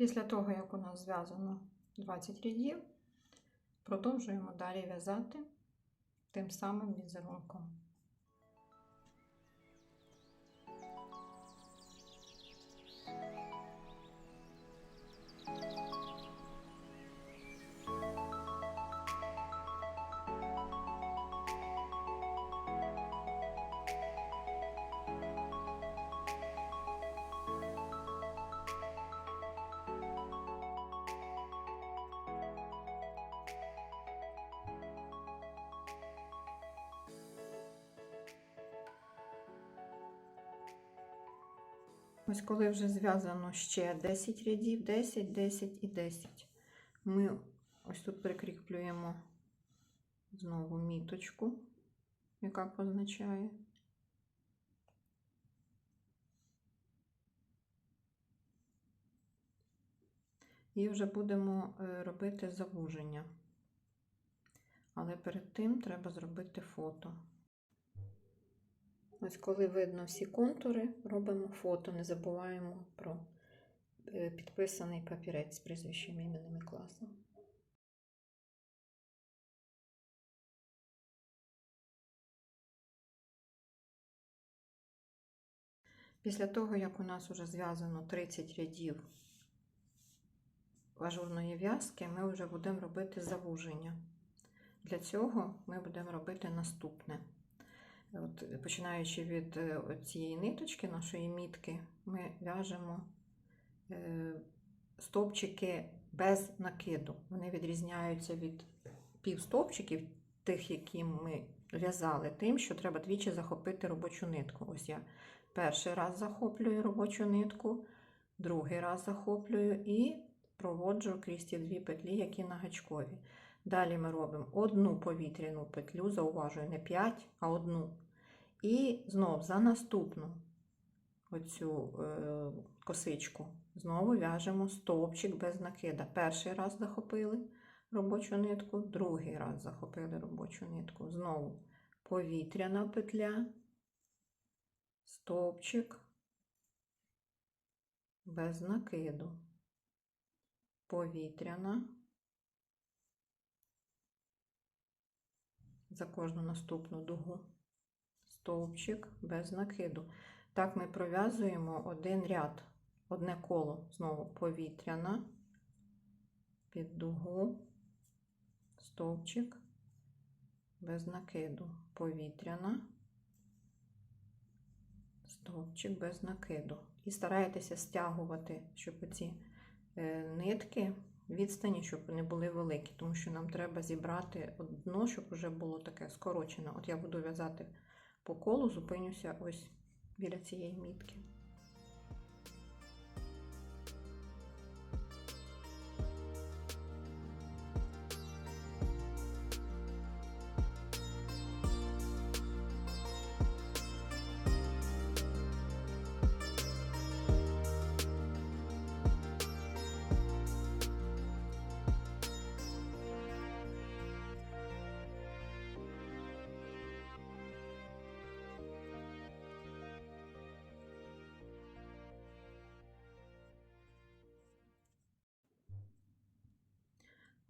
Після того, як у нас зв'язано 20 рядів, продовжуємо далі в'язати тим самим візерунком. Ось коли вже зв'язано ще 10 рядів, 10, 10 і 10. Ми ось тут прикріплюємо знову міточку, яка позначає. І вже будемо е, робити завуження. Але перед тим треба зробити фото. Ось коли видно всі контури, робимо фото, не забуваємо про е, підписаний папірець з прізвищем іменем і класом. Після того, як у нас вже зв'язано 30 рядів ажурної в'язки, ми вже будемо робити завуження. Для цього ми будемо робити наступне. От, Починаючи від е, цієї ниточки, нашої мітки, ми в'яжемо е, стовпчики без накиду. Вони відрізняються від півстовпчиків, тих, які ми в'язали, тим, що треба двічі захопити робочу нитку. Ось я перший раз захоплюю робочу нитку, другий раз захоплюю і проводжу крізь ті дві петлі, які на гачкові. Далі ми робимо одну повітряну петлю, зауважую, не 5, а одну. І знов за наступну оцю е, косичку знову в'яжемо стовпчик без накида. Перший раз захопили робочу нитку, другий раз захопили робочу нитку. Знову повітряна петля, стовпчик без накиду, повітряна. За кожну наступну дугу. Стовпчик без накиду. Так ми пров'язуємо один ряд, одне коло, знову повітряна, під дугу, стовпчик без накиду, повітряна, стовпчик без накиду. І старайтеся стягувати, щоб ці е, нитки відстані, щоб вони були великі, тому що нам треба зібрати дно, щоб вже було таке скорочене. От я буду в'язати по колу, зупинюся ось біля цієї мітки.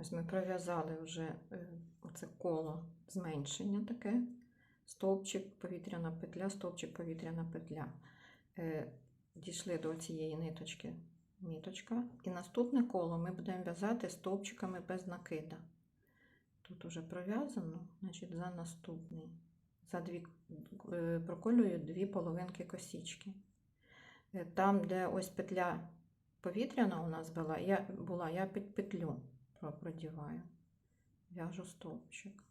Ось ми пров'язали вже е, оце коло зменшення таке, стовпчик, повітряна петля, стовпчик, повітряна петля. Е, дійшли до цієї ниточки міточка. І наступне коло ми будемо в'язати стовпчиками без накида. Тут уже пров'язано, значить, за наступний. За дві, е, проколюю дві половинки косічки. Там, де ось петля повітряна у нас була, я, була, я під петлю продіваю, в'яжу стовпчик.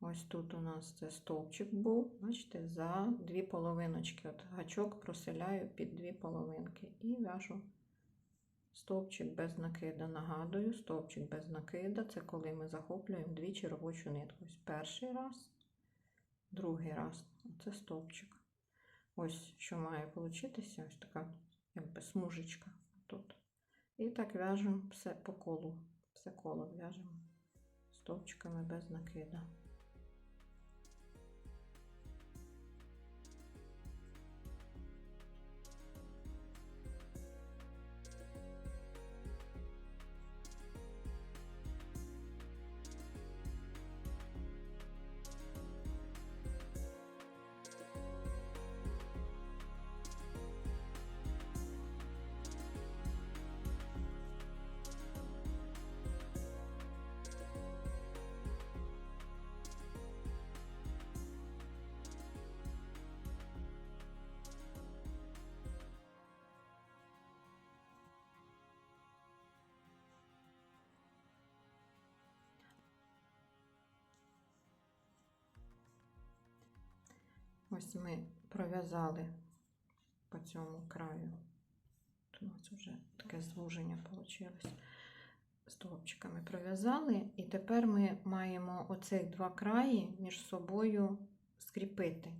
Ось тут у нас це стовпчик був, бачите, за дві половиночки. От гачок проселяю під дві половинки і в'яжу стовпчик без накида. Нагадую, стовпчик без накида це коли ми захоплюємо двічі робочу нитку. Ось перший раз, другий раз це стовпчик. Ось що має получитися, ось така якби смужечка тут. І так в'яжемо все по колу все коло в'яжемо стовпчиками без накида. Ось ми пров'язали по цьому краю. Тут у нас вже таке звуження вийшло. Стовпчиками пров'язали, і тепер ми маємо оцих два краї між собою скріпити.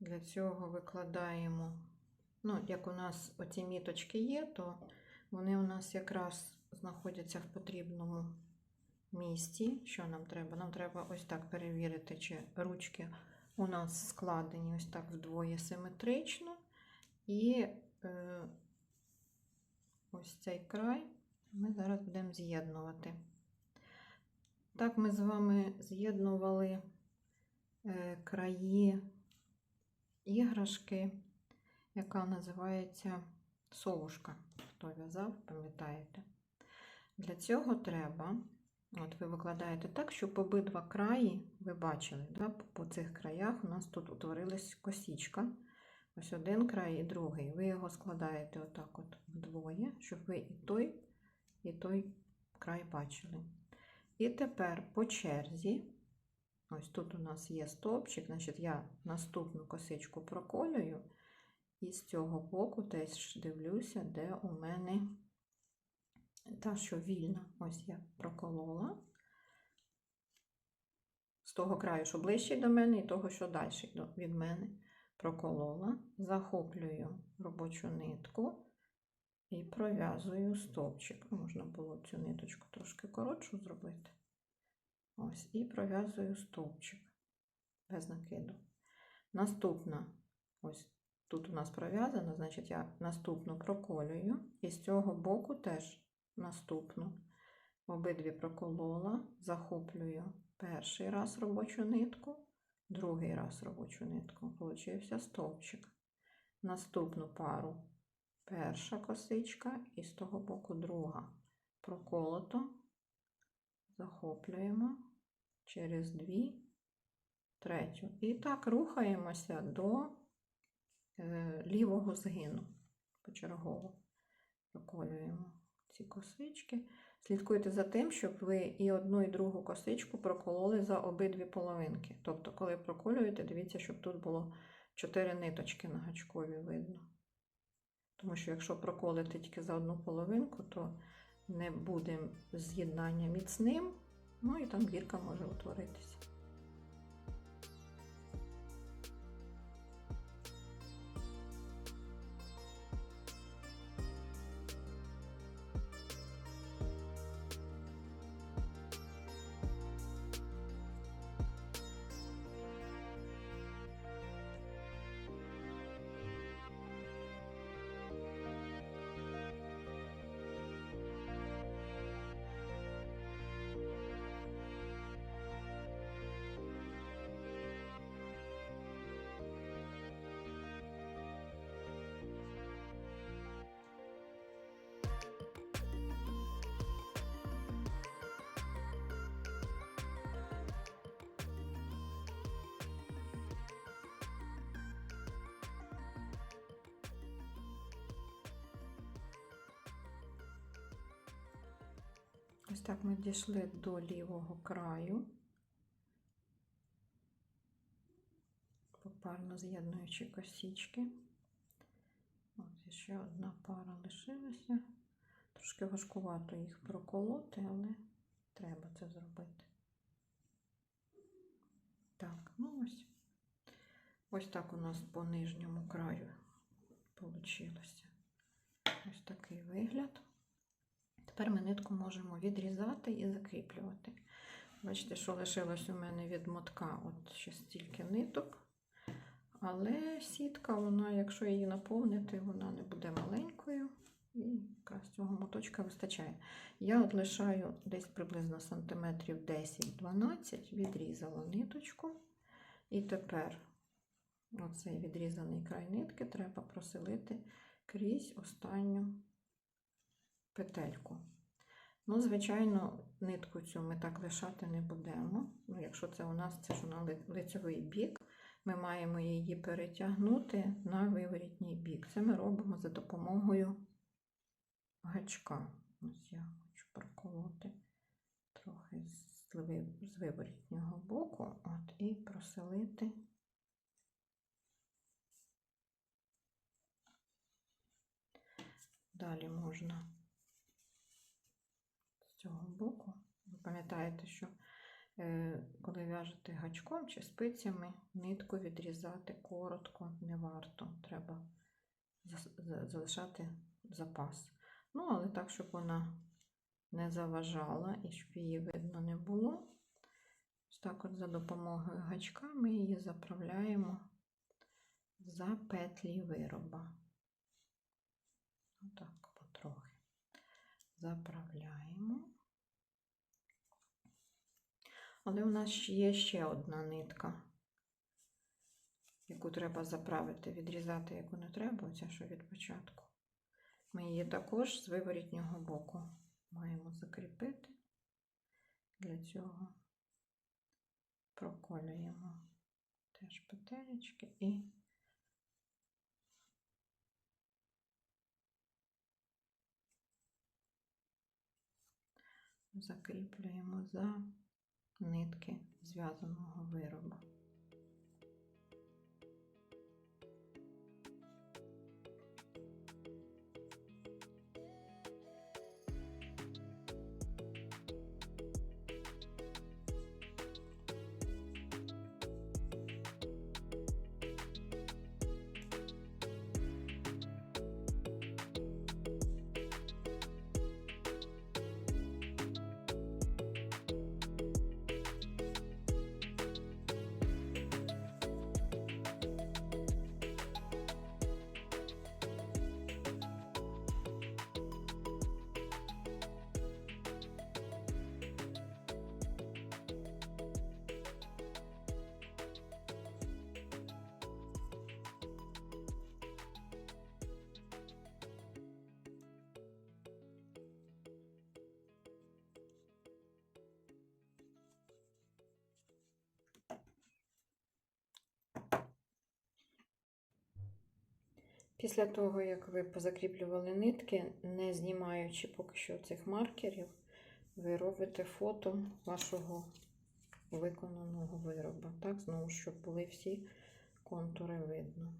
Для цього викладаємо, ну, як у нас оці міточки є, то вони у нас якраз знаходяться в потрібному місці. Що нам треба? Нам треба ось так перевірити, чи ручки у нас складені ось так вдвоє симетрично. І е, ось цей край ми зараз будемо з'єднувати. Так, ми з вами з'єднували е, краї іграшки, яка називається совушка. Хто в'язав, пам'ятаєте? Для цього треба, от ви викладаєте так, щоб обидва краї, ви бачили, да, по цих краях у нас тут утворилась косічка. Ось один край і другий. Ви його складаєте отак от вдвоє, щоб ви і той, і той край бачили. І тепер по черзі, ось тут у нас є стовпчик, значить я наступну косичку проколюю, і з цього боку теж дивлюся, де у мене та, що вільна. Ось я проколола. З того краю, що ближче до мене, і того, що далі від мене проколола, захоплюю робочу нитку і пров'язую стовпчик. Можна було цю ниточку трошки коротшу зробити. Ось, і пров'язую стовпчик без накиду. Наступна, ось тут у нас пров'язано, значить я наступну проколюю, і з цього боку теж наступну. Обидві проколола, захоплюю перший раз робочу нитку, другий раз робочу нитку. Получився стовпчик. Наступну пару перша косичка і з того боку друга. Проколото, захоплюємо через дві, третю. І так рухаємося до е, лівого згину. Почергово проколюємо ці косички. Слідкуйте за тим, щоб ви і одну, і другу косичку прокололи за обидві половинки. Тобто, коли проколюєте, дивіться, щоб тут було 4 ниточки на гачкові видно. Тому що якщо проколити тільки за одну половинку, то не буде з'єднання міцним, ну і там дірка може утворитися. Ось так ми дійшли до лівого краю, попарно з'єднуючи косічки. Ось ще одна пара лишилася. Трошки важкувато їх проколоти, але треба це зробити. Так, ну ось. Ось так у нас по нижньому краю вийшло. Ось такий вигляд. Тепер ми нитку можемо відрізати і закріплювати. Бачите, що лишилось у мене від мотка от ще стільки ниток. Але сітка, вона, якщо її наповнити, вона не буде маленькою. І якраз цього моточка вистачає. Я от лишаю десь приблизно сантиметрів 10-12, відрізала ниточку. І тепер оцей відрізаний край нитки треба проселити крізь останню петельку. Ну, звичайно, нитку цю ми так лишати не будемо. Ну, Якщо це у нас це ж на лицевий бік, ми маємо її перетягнути на виворітній бік. Це ми робимо за допомогою гачка. Ось я хочу проколоти трохи з виворітнього боку, от, і проселити. Далі можна пам'ятаєте, що е, коли в'яжете гачком чи спицями, нитку відрізати коротко не варто. Треба залишати запас. Ну, але так, щоб вона не заважала і щоб її видно не було. Так от за допомогою гачка ми її заправляємо за петлі вироба. Отак потрохи. Заправляємо. Але у нас є ще одна нитка, яку треба заправити, відрізати, яку не треба, оця що від початку. Ми її також з виворітнього боку маємо закріпити. Для цього проколюємо теж петелечки і закріплюємо за нитки зв'язаного виробу. Після того, як ви позакріплювали нитки, не знімаючи поки що цих маркерів, ви робите фото вашого виконаного виробу. Так, знову, щоб були всі контури видно.